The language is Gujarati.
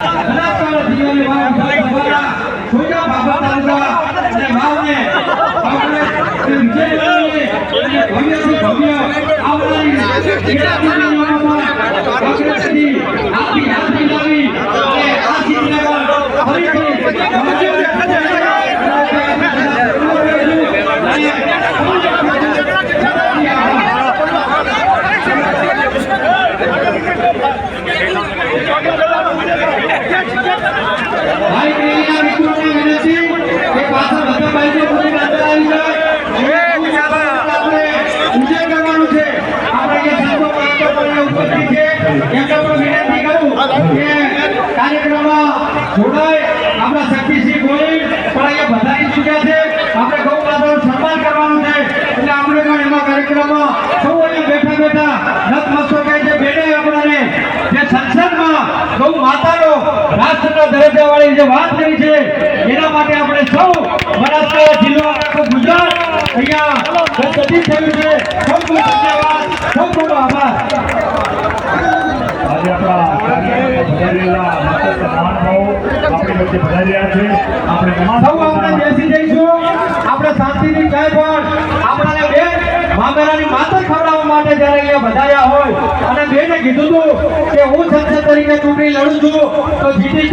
Come on, come on. વિનંતી કરું કે કાર્યક્રમમાં જોડાય આપણા શક્તિસિંહ ગોહિલ પણ અહીંયા બધાની ચૂક્યા છે આપણે ગૌ માતાનું સન્માન કરવાનું એટલે આપણે પણ એમાં કાર્યક્રમમાં સૌ અહીંયા બેઠા બેઠા નતમસ્તકે જે બેને આપણાને જે સંસદમાં ગૌ માતાનો રાષ્ટ્રના દરજ્જાવાળી જે વાત કરી છે એના માટે આપણે સૌ બનાસકાંઠા જિલ્લો અને આખું ગુજરાત અહીંયા સજ્જિત થયું છે આપણે શાંતિથી ક્યાંય પણ આપણાને બેન મામેરાની માતર ખવડાવવા માટે જ્યારે અહીંયા હોય. અને બેને કીધું કે હું સંસદ તરીકે ચૂંટણી લડું છું, તો જીતી